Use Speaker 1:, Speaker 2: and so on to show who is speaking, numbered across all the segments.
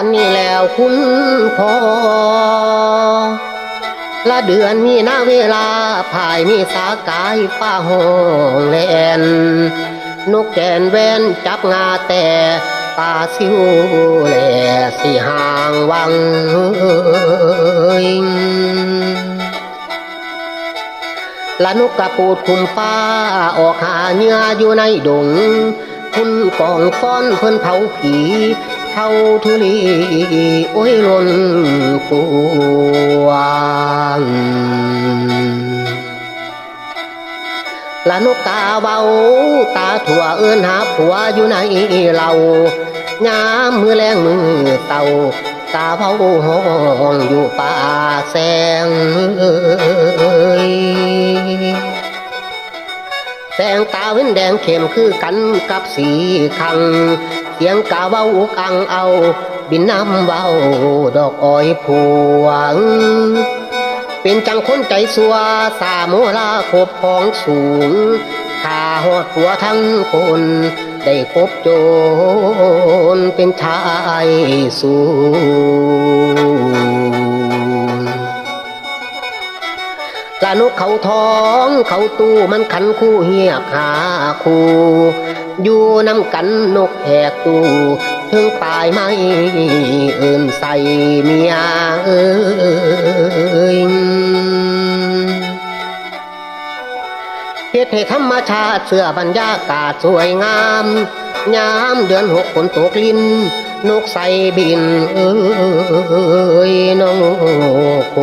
Speaker 1: อันนี้แล้วคุณพอ ละเดือนมีหน้าเวลาภายมีสากายฟ้าห้องแลนนกแกนแวนจับงาแต่ปลาซิวแหล่สีห่างวังละนกกระปูดคุมฟ้าออกหาเหงื่ออยู่ในดง คุณกองฟ้อนเพิ่นเผาผี เทาทุลีโอ้ยล้นกวางละนกกาเบาตาถั่วเอินหาผัวอยู่ในเรายามมือแรงมือเต่ากาเบาห้องอยู่ป่าแสงเอ้ยแสงตาเว้นแดงเข้มคือกันกับสีคัง เสียงกาเว้าอุกอังเอา บินน้ำเว้าดอกอ้อยพวง เป็นจังคนใจสัวสาโมลาคบของสูงข้าหอดหัวทั้งคน ได้พบโจรเป็นชายสูงลานกเขาท้องเขาตู้มันขันคู่เหียบหาคู่ อยู่น้ำกันนกแหกตู้ถึงปลายไม้เอิ่นใส่เมียเอ้ยเฮ็ดให้ธรรมชาติเสื้อบรรยากาศสวยงามยามเดือนหกฝนตกลินนกใส่บิน เอ้ยน้องโค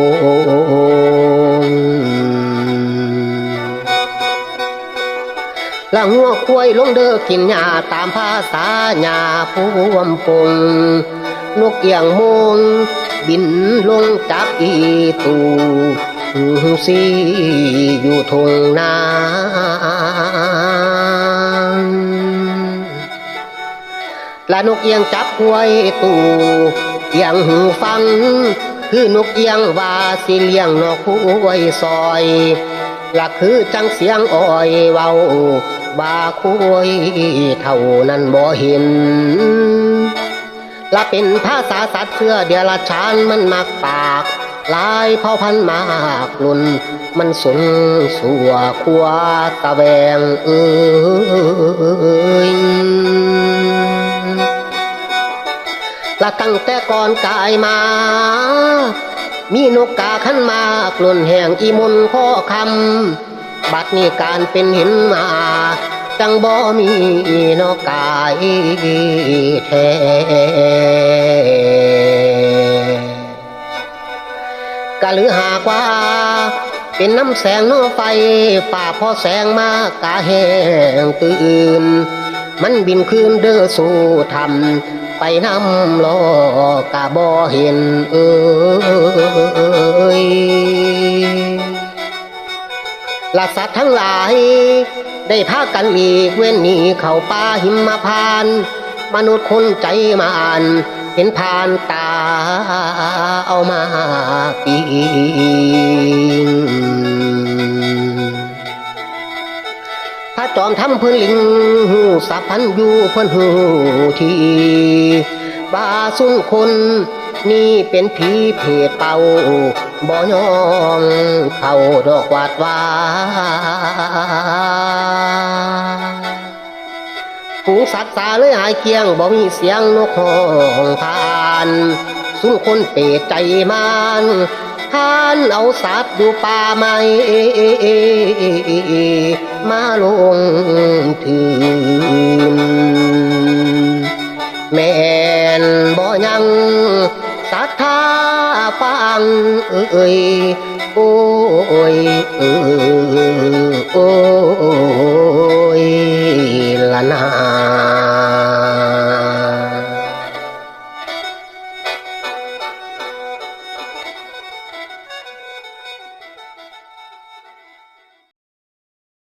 Speaker 1: หัวควายลงเด้อกินหญ้าตามภาษาหญ้าพวมปงนกเอียงมงบินลงจับอีตูสีอยู่ทงนาละนกเอียงจับหวยตูเอียงหูฟัง คือนกเอียงว่าสิเลี้ยงนกหวยซอย ละคือจังเสียงอ้อยเว้าว่าคุยเท่านั้นบ่เห็นละเป็นภาษาสัตว์เสื้อเดียละชานมันมักปากลายเผ่าพันธุ์มากลุ่นมันสุนสัวขัวตะแวงเอ้ยละตั้งแต่ก่อนกายมา มีนกกาขันมากลุ่นแห่งอีมนข้อคำ บัดนี้การเป็นเห็นมา จังบ่มีนกกายแท้กะหรือหากว่า เป็นน้ำแสงนอไฟป่าพอแสงมากกาแห้งตื่น มันบินคืนเด้อสู่ทำไปนำลอกะบ่เห็นเอ้ย สัตว์ทั้งหลาย ได้พากันหลีกเว้นหนีเข้าป่าหิมพานต์มนุษย์คนใจมานเห็นผ่านตาเอามาปีงพระจอมทำเพื่อนลิงหูสับพันอยู่เพื่อนหูทีบาสุนคนนี่เป็นผีเพศเป่าบ่ยอมเข้าดอกวาดวาฝูงสัตว์สาเลยหายเกลียงบ่มีเสียงนกห้องทานสุนคนเปรตใจมันทานเอาสัตว์อยู่ป่าไม้มาลงถึงแม่นบ่ยังศรัทธา ฟังเอ้ยโอ้ยเอ้ยโอ้